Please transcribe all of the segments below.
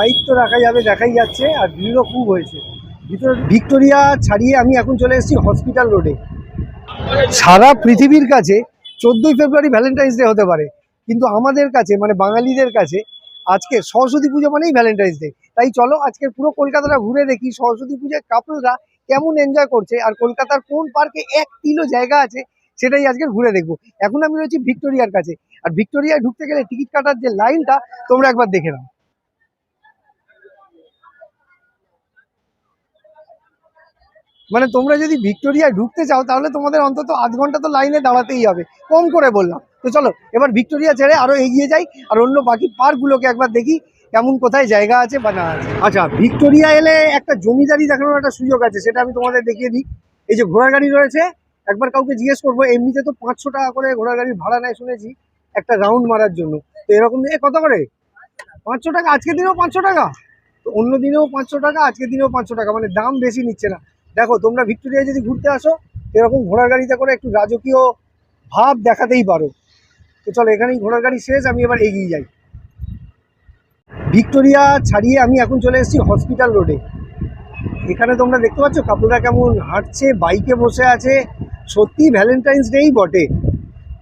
Bike তো রাখা যাবে, দেখাই যাচ্ছে আর ভিড়ও খুব হয়েছে। ভিতরে ভিক্টোরিয়া ছাড়িয়ে আমি এখন চলে এসেছি হসপিটাল রোডে। সারা পৃথিবীর কাছে চোদ্দোই ফেব্রুয়ারি ভ্যালেন্টাইন্স ডে হতে পারে, কিন্তু আমাদের কাছে মানে বাঙালিদের কাছে আজকে সরস্বতী পুজো মানেই ভ্যালেন্টাইন্স ডে। তাই চলো আজকে পুরো কলকাতাটা ঘুরে দেখি, সরস্বতী পুজোয় কাপড়রা কেমন এনজয় করছে আর কলকাতার কোন পার্কে এক কিলো জায়গা আছে সেটাই আজকে ঘুরে দেখব। এখন আমি রয়েছি ভিক্টোরিয়ার কাছে, আর ভিক্টোরিয়ায় ঢুকতে গেলে টিকিট কাটার যে লাইনটা তোমরা একবার দেখে নাও। মানে তোমরা যদি ভিক্টোরিয়ায় ঢুকতে চাও, তাহলে তোমাদের অন্তত আধ ঘণ্টা তো লাইনে দাঁড়াতেই হবে। কম করে বললাম। তো চলো, এবার ভিক্টোরিয়া ছেড়ে আরও এগিয়ে যাই, আর অন্য বাকি পার্কগুলোকে একবার দেখি কেমন কোথায় জায়গা আছে বা না আছে। আচ্ছা ভিক্টোরিয়া এলে একটা জমিদারি দেখানোর একটা সুযোগ আছে, সেটা আমি তোমাদের দেখিয়ে দিই। এই যে ঘোড়া গাড়ি রয়েছে, একবার কাউকে জিজ্ঞেস করব, এমনিতে তো পাঁচশো টাকা করে ঘোড়া গাড়ির ভাড়া নেয় শুনেছি, একটা রাউন্ড মারার জন্য। তো এরকম, এ কত করে? পাঁচশো টাকা? আজকের দিনেও পাঁচশো টাকা? তো অন্য দিনেও পাঁচশো টাকা, আজকের দিনেও পাঁচশো টাকা মানে দাম বেশি নিচ্ছে না। দেখো, তোমরা ভিক্টোরিয়া যদি ঘুরতে আসো এরকম ঘোড়ার গাড়িতে করে একটু রাজকীয় ভাব দেখাতেই পারো। তো চলো, এখানেই ঘোড়ার গাড়ি শেষ, আমি এবার এগিয়ে যাই। ভিক্টোরিয়া ছাড়িয়ে আমি এখন চলে এসেছি হসপিটাল রোডে। এখানে তোমরা দেখতে পাচ্ছ কাপড়রা কেমন হাঁটছে, বাইকে বসে আছে। সত্যি ভ্যালেন্টাইন্স ডেই বটে।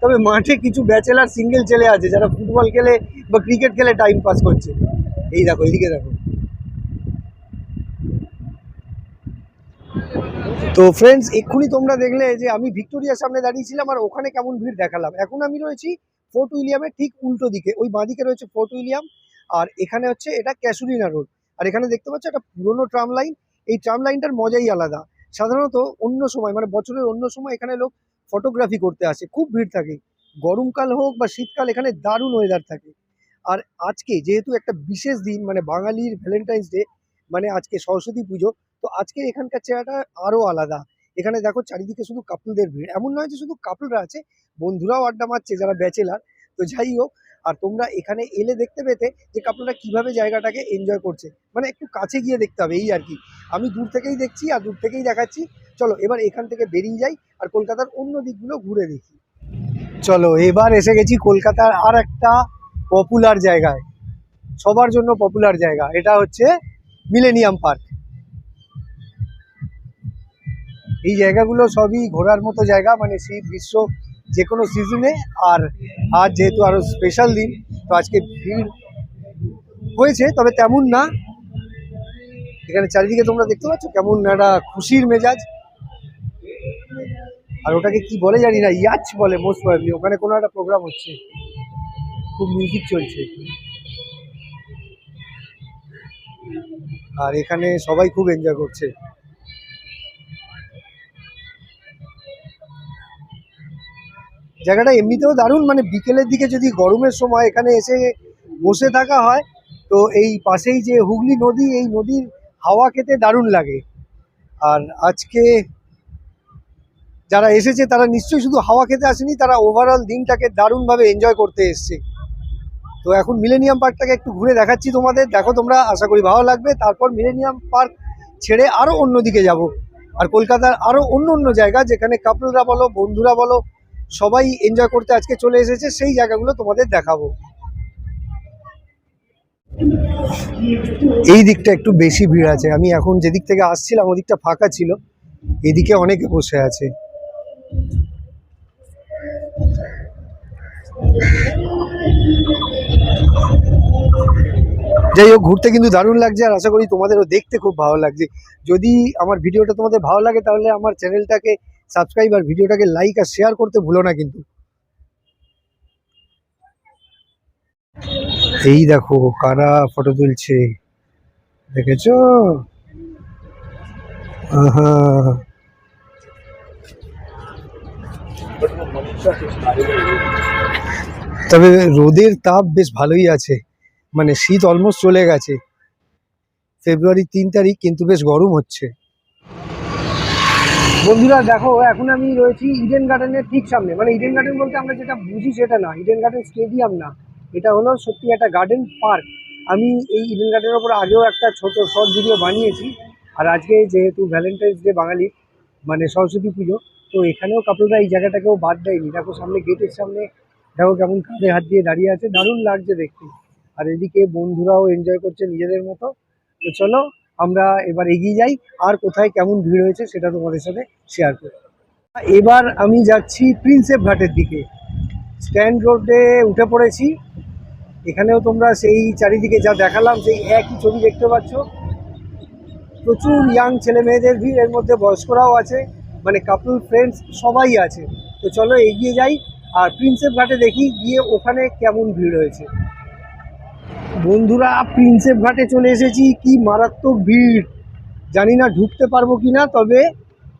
তবে মাঠে কিছু ব্যাচেলার সিঙ্গেল ছেলে আছে, যারা ফুটবল খেলে বা ক্রিকেট খেলে টাইম পাস করছে। এই দেখো, এইদিকে দেখো। তো ফ্রেন্ডস এক্ষুনি তোমরা দেখলে যে আমি ভিক্টোরিয়ার সামনে দাঁড়িয়েছিলাম আর ওখানে কেমন ভিড় দেখালাম। এখন আমি রয়েছি ফোর্ট উইলিয়ামের ঠিক উল্টো দিকে। ওই বাঁদিকে রয়েছে ফোর্ট উইলিয়াম আর এখানে হচ্ছে এটা ক্যাসুলিনা রোড। আর এখানে দেখতে পাচ্ছ একটা পুরোনো ট্রাম লাইন। এই ট্রাম লাইনটার মজাই আলাদা। সাধারণত অন্য সময় মানে বছরের অন্য সময় এখানে লোক ফটোগ্রাফি করতে আসে। খুব ভিড় থাকে। গরমকাল হোক বা শীতকাল, এখানে দারুণ ওয়েদার থাকে। আর আজকে যেহেতু একটা বিশেষ দিন মানে বাঙালির ভ্যালেন্টাইন্স ডে মানে আজকে সরস্বতী পুজো তো আজকে এখানকার চেহারাটা আরও আলাদা। এখানে দেখো চারিদিকে শুধু কাপলদের ভিড়। এমন নয় যে শুধু কাপলরা আছে, বন্ধুরাও আড্ডা মারছে যারা ব্যাচেলার। তো যাই হোক, আর তোমরা এখানে এলে দেখতে পেতে যে কাপলরা কীভাবে জায়গাটাকে এনজয় করছে। মানে একটু কাছে গিয়ে দেখতে হবে, এই আর কি। আমি দূর থেকেই দেখছি আর দূর থেকেই দেখাচ্ছি। চলো, এবার এখান থেকে বেরিয়ে যাই আর কলকাতার অন্য দিকগুলো ঘুরে দেখি। চলো, এবার এসে গেছি কলকাতার আর একটা পপুলার জায়গায়। সবার জন্য পপুলার জায়গা। এটা হচ্ছে মিলেনিয়াম পার্ক এই জায়গাগুলো সবই ঘোরার মতো জায়গা মানে শীত, গ্রীষ্ম যে কোনো সিজনে। আর আজ যেহেতু আরও স্পেশাল দিন, তো আজকে ভিড় হয়েছে, তবে তেমন না। এখানে চারিদিকে তোমরা দেখতে পাচ্ছ কেমন একটা খুশির মেজাজ। আর ওটাকে কি বলে জানি না, ইয়াচ বলে মোস্ট প্রবলি ওখানে কোনো একটা প্রোগ্রাম হচ্ছে। খুব মিউজিক চলছে। আর এখানে সবাই খুব এনজয় করছে। জায়গাটা এমনিতেও দারুণ মানে বিকেলের দিকে যদি গরমের সময় এখানে এসে বসে থাকা হয়, তো এই পাশেই যে হুগলি নদী, এই নদীর হাওয়া খেতে দারুণ লাগে। আর আজকে যারা এসেছে, তারা নিশ্চয়ই শুধু হাওয়া খেতে আসেনি, তারা ওভারঅল দিনটাকে দারুণভাবে এনজয় করতে এসছে। তো এখন মিলেনিয়াম পার্কটাকে একটু ঘুরে দেখাচ্ছি তোমাদের। দেখো তোমরা, আশা করি ভালো লাগবে। তারপর মিলেনিয়াম পার্ক ছেড়ে আরও অন্যদিকে যাব। আর কলকাতার আরও অন্য অন্য জায়গা, যেখানে কাপলরা বলো, বন্ধুরা বলো সবাই এনজয় করতে আজকে চলে এসেছে, সেই জায়গাগুলো তোমাদের দেখাবো। এই দিকটা একটু বেশি ভিড় আছে। আমি এখন যেদিক থেকে আসছিলাম, ওদিকটা ফাঁকা ছিল। এদিকে অনেকে বসে আছে। যাই হোক, ঘুরতে কিন্তু দারুণ লাগছে আর আশা করি তোমাদেরও দেখতে খুব ভালো লাগছে। যদি আমার ভিডিওটা তোমাদের ভালো লাগে, তাহলে আমার চ্যানেলটাকে সাবস্ক্রাইব আর ভিডিওটাকে লাইক আর শেয়ার করতে ভুলো না কিন্তু। এই দেখো কারা ফটো তুলছে, দেখেছ? তবে রোদের তাপ বেশ ভালোই আছে মানে শীত অলমোস্ট চলে গেছে। ফেব্রুয়ারি তিন তারিখ কিন্তু বেশ গরম হচ্ছে। বন্ধুরা, দেখো, এখন আমি রয়েছি ইডেন গার্ডেনের ঠিক সামনে। মানে ইডেন গার্ডেন বলতে আমরা যেটা বুঝি সেটা না। ইডেন গার্ডেন স্টেডিয়াম না। এটা হলো সত্যি একটা গার্ডেন পার্ক আমি এই ইডেন গার্ডেনের ওপর আগেও একটা ছোট শর্ট ভিডিও বানিয়েছি। আর আজকে যেহেতু ভ্যালেন্টাইন্স ডে বাঙালির মানে সরস্বতী পুজো, তো এখানেও কাপড়রা এই জায়গাটাকেও বাদ দেয়নি। দেখো, সামনে গেটের সামনে, দেখো কেমন কাঁধে হাত দিয়ে দাঁড়িয়ে আছে। দারুণ লাগছে দেখতে। আর এদিকে বন্ধুরাও এনজয় করছে নিজেদের মতো। তো চলো আমরা এবার এগিয়ে যাই, আর কোথায় কেমন ভিড় হয়েছে সেটা তোমাদের সাথে শেয়ার করি এবার আমি যাচ্ছি প্রিন্সেপ ঘাটের দিকে। স্ট্যান্ড রোডে উঠে পড়েছি। এখানেও তোমরা সেই চারিদিকে যা দেখালাম, সেই একই ছবি দেখতে পাচ্ছ। প্রচুর ইয়াং ছেলে মেয়েদের ভিড়, এর মধ্যে বয়স্করাও আছে মানে কাপল ফ্রেন্ডস সবাই আছে। তো চলো এগিয়ে যাই, আর প্রিন্সেপ ঘাটে দেখি গিয়ে ওখানে কেমন ভিড় হয়েছে। বন্ধুরা, প্রিন্সেপ ঘাটে চলে এসেছি। কি মারাত্মক ভিড়। জানি না ঢুকতে পারব কি না, তবে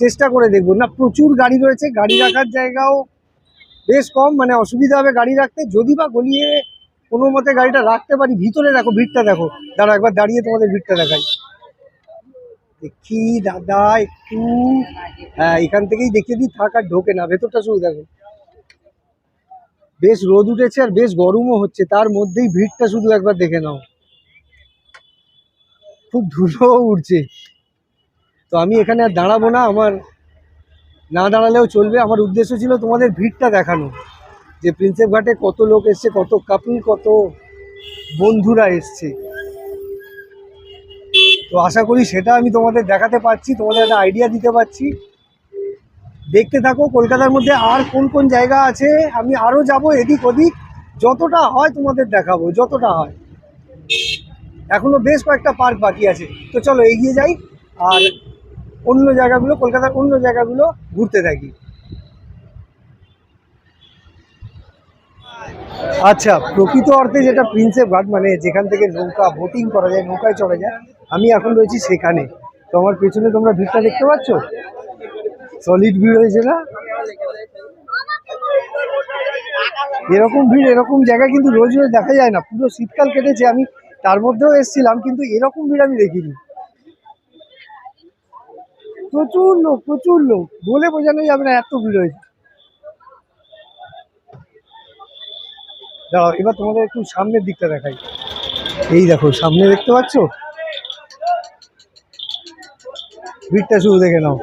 চেষ্টা করে দেখব। না, প্রচুর গাড়ি রয়েছে, গাড়ি রাখার জায়গাও বেশ কম মানে অসুবিধা হবে গাড়ি রাখতে। যদি বা গলিয়ে কোনো মতে গাড়িটা রাখতে পারি, ভিতরে দেখো, ভিড়টা দেখো। দাঁড়া একবার দাঁড়িয়ে তোমাদের ভিড়টা দেখাই। দেখি, দাদা, একটু হ্যাঁ এখান থেকেই দেখিয়ে দিই, থাক আর ঢোকে না, ভেতরটা শুধু দেখো। বেশ রোদ উঠেছে আর বেশ গরমও হচ্ছে। তার মধ্যেই ভিড়টা শুধু একবার দেখে নাও। খুব ধুলো উঠছে। তো আমি এখানে আর দাঁড়াবো না, আমার না দাঁড়ালেও চলবে। আমার উদ্দেশ্য ছিল তোমাদের ভিড়টা দেখানো। যে প্রিন্সেপ ঘাটে কত লোক এসছে, কত কাপল কত বন্ধুরা এসছে। তো আশা করি সেটা আমি তোমাদের দেখাতে পারছি, তোমাদের একটা আইডিয়া দিতে পারছি। দেখতে থাকো, কলকাতার মধ্যে আর কোন কোন জায়গা আছে? আমি আরও যাব এদিক ওদিক। যতটা হয় তোমাদের দেখাবো, যতটা হয়। এখনও বেশ কয়েকটা পার্ক বাকি আছে। তো চলো এগিয়ে যাই, আর অন্য জায়গাগুলো, কলকাতার অন্য জায়গাগুলো ঘুরতে থাকি। আচ্ছা প্রকৃত অর্থে যেটা প্রিন্সেপ ঘাট মানে যেখান থেকে নৌকা বোটিং করা যায়, নৌকায় চড়া যায়, আমি এখন রয়েছি সেখানে। তো আমার পেছনে তোমরা ভিড়টা দেখতে পাচ্ছ? সলিড ভিড় হয়েছে না? এরকম ভিড়, এরকম জায়গা কিন্তু রোজ রোজ দেখা যায় না। পুরো শীতকাল কেটেছে, আমি তার মধ্যেও এসেছিলাম, কিন্তু এরকম ভিড় আমি দেখিনি। প্রচুর লোক প্রচুর লোক। বলে বোঝানো যাবে না এত ভিড় হয়েছে। দাঁড়াও, এবার তোমাদের একটু সামনের দিকটা দেখাই। এই দেখো, সামনে দেখতে পাচ্ছ? ভিড়টা শুধু দেখে নাও।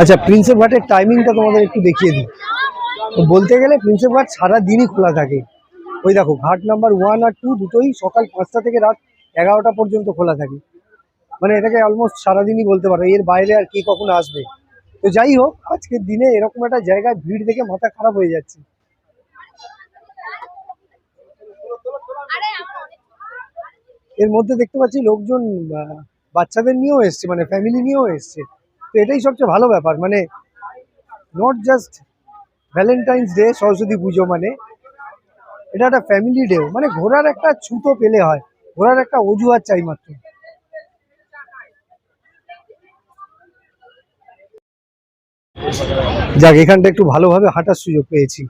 আচ্ছা প্রিন্সেপ ঘাটের টাইমিংটা তোমাদের একটু দেখিয়ে দিই। বলতে গেলে প্রিন্সেপ ঘাট সারা দিনই খোলা থাকে। ওই দেখো, ঘাট নাম্বার ওয়ান আর টু দুটোই সকাল পাঁচটা থেকে রাত এগারোটা পর্যন্ত খোলা থাকে। মানে এটাকে অলমোস্ট সারাদিনই বলতে পারো, এর বাইরে আর কে কখন আসবে? তো যাই হোক, আজকের দিনে এরকম একটা জায়গায় ভিড় দেখে মাথা খারাপ হয়ে যাচ্ছে। এর মধ্যে দেখতে পাচ্ছি লোকজন বাচ্চাদের নিয়েও এসছে মানে ফ্যামিলি নিয়েও এসছে। তো এটাই সবচেয়ে ভালো ব্যাপার মানে not just Valentine's day Saraswati Puja মানে এটা একটা ফ্যামিলি ডে মানে ঘোরার একটা ছুতো পেলে হয়, ঘোরার একটা অজুহাত চাই মাত্র। যাক, এখানটা একটু ভালোভাবে হাঁটার সুযোগ পেয়েছি।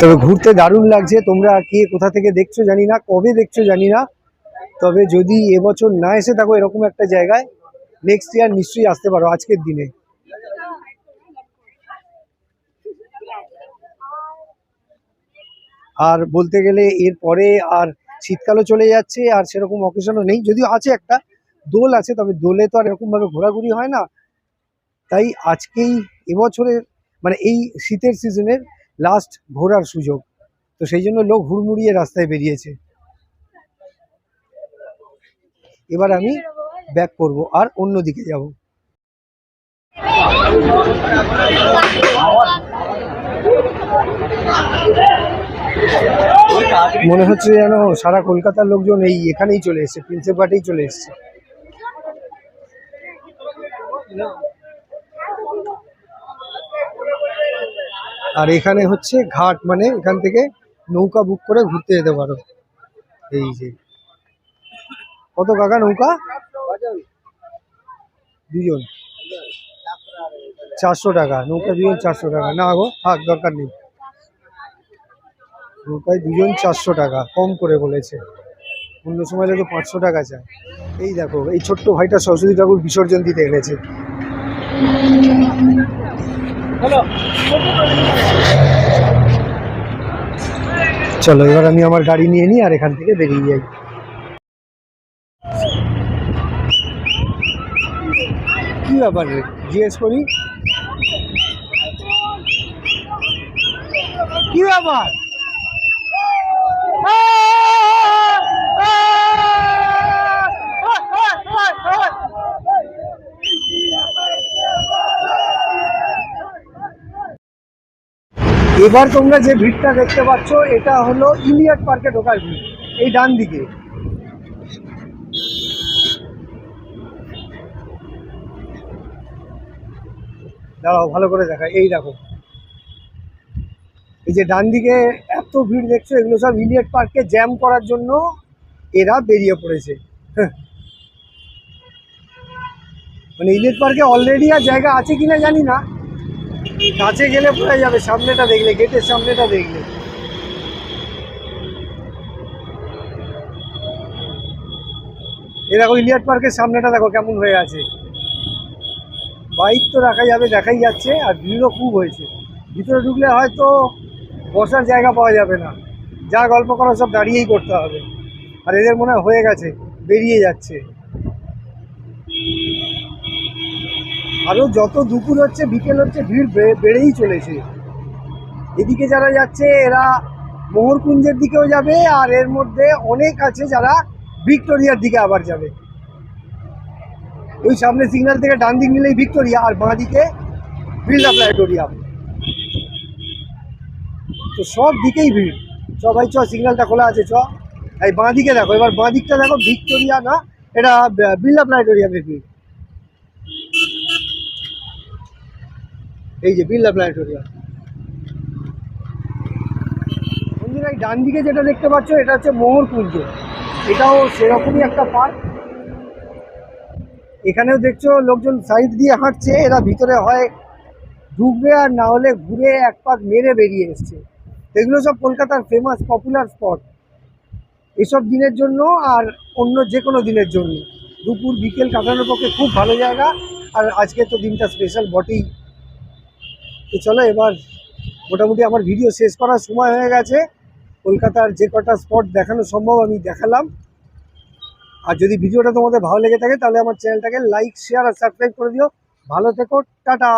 তবে ঘুরতে দারুণ লাগছে। তোমরা কে কোথা থেকে দেখছ জানি না, কবে দেখছ জানি না। তবে যদি এবছর না এসে থাকো এরকম একটা জায়গায় নেক্সট ইয়ার নিশ্চয়ই আসতে পারো আজকের দিনে। আর বলতে গেলে এরপরে আর শীতকালও চলে যাচ্ছে, আর সেরকম অকেশনও নেই। যদিও আছে একটা, দোল আছে, তবে দোলে তো আর এরকমভাবে ঘোরাঘুরি হয় না। তাই আজকেই এবছরের মানে এই শীতের সিজনের লাস্ট ঘোরার সুযোগ। তো সেই জন্য লোক হুড়মুড়িয়ে রাস্তায় বেরিয়েছে। এবার আমি ব্যাক করব আর অন্য দিকে যাব। মনে হচ্ছে যেন সারা কলকাতার লোকজন এই এখানেই চলে এসেছে প্রিন্সেপ ঘাটেই চলে এসেছে। আর এখানে হচ্ছে ঘাট মানে এখান থেকে নৌকা বুক করে ঘুরতে যেতে পারো। এই যে। কত কাকা নৌকা? দুজন। চারশো টাকা। নৌকা দুজন চারশো টাকা। না গো, থাক, দরকার নেই। নৌকায় দুজন চারশো টাকা, কম করে বলেছে। অন্য সময় তো পাঁচশো টাকা চায়। এই দেখো, এই ছোট্ট ভাইটা সরস্বতী ঠাকুর বিসর্জন দিতে এনেছে। চলো, এবার আমি আমার গাড়ি নিয়ে নিই আর এখান থেকে বেরিয়ে যাই। কি ব্যাপার রে? জিজ্ঞেস করি। কি ব্যাপার? এবার তোমরা যে ভিড়টা দেখতে পাচ্ছ, এটা হলো ইলিয়াট পার্কে ঢোকার ভিড়, এই ডান দিকে। দাঁড়াও, ভালো করে দেখা এই দেখো। এই যে ডান দিকে এত ভিড় দেখছ, এগুলো সব ইলিয়ট পার্কে জ্যাম করার জন্য এরা বেরিয়ে পড়েছে। হ্যাঁ। মানে ইলিয়ট পার্কে অলরেডি আর জায়গা আছে কিনা জানি না কাছে গেলে পড়ে যাবে, সামনেটা দেখলে, গেটের সামনেটা দেখলে। দেখো, ইলিয়ট পার্কের সামনেটা দেখো কেমন হয়ে আছে। বাইক তো রাখা যাবে, দেখাই যাচ্ছে, আর ভিড়ও খুব হয়েছে। ভিতরে ঢুকলে হয়তো বসার জায়গা পাওয়া যাবে না। যা গল্প করা সব দাঁড়িয়েই করতে হবে। আর এদের মনে হয়ে গেছে, বেরিয়ে যাচ্ছে। আরও যত দুপুর হচ্ছে, বিকেল হচ্ছে, ভিড় বেড়েই চলেছে। এদিকে যারা যাচ্ছে, এরা মোহরকুঞ্জের দিকেও যাবে, আর এর মধ্যে অনেক আছে যারা ভিক্টোরিয়ার দিকে আবার যাবে। ওই সামনে সিগন্যাল থেকে ডান দিক নিলেই ভিক্টোরিয়া, আর বাঁ দিকে বিড়লা প্ল্যানেটোরিয়াম তো সব দিকেই ভিড়। চ ভাই, চ, সিগন্যালটা খোলা আছে, চ। এই বাঁ দিকে দেখো, এবার বাঁ দিকটা দেখো, ভিক্টোরিয়া না, এটা ব- বিড়লা প্ল্যানেটোরিয়ামের ভিড়। এই যে বিড়লা প্ল্যানেটোরিয়াম। বন্ধুরা এই ডান দিকে যেটা দেখতে পাচ্ছ, এটা হচ্ছে মোহরকুঞ্জ এটাও সেরকমই একটা পার্ক। এখানেও দেখছ লোকজন সাইড দিয়ে হাঁটছে, এরা ভিতরে হয় ঢুকবে আর না হলে ঘুরে এক পাক মেরে বেরিয়ে এসছে। এগুলো সব কলকাতার ফেমাস পপুলার স্পট এসব দিনের জন্য আর অন্য যে কোনো দিনের জন্য। দুপুর, বিকেল কাটানোর পক্ষে খুব ভালো জায়গা। আর আজকে তো দিনটা স্পেশাল বটেই। তো চলো এবার মোটামুটি আমার ভিডিও শেষ করার সময় হয়ে গেছে। কলকাতার যে কটা স্পট দেখানো সম্ভব আমি দেখালাম। আর যদি ভিডিওটা তোমাদের ভালো লেগে থাকে, তাহলে আমার চ্যানেলটাকে লাইক শেয়ার আর সাবস্ক্রাইব করে দিও। ভালো থেকো, টাটা!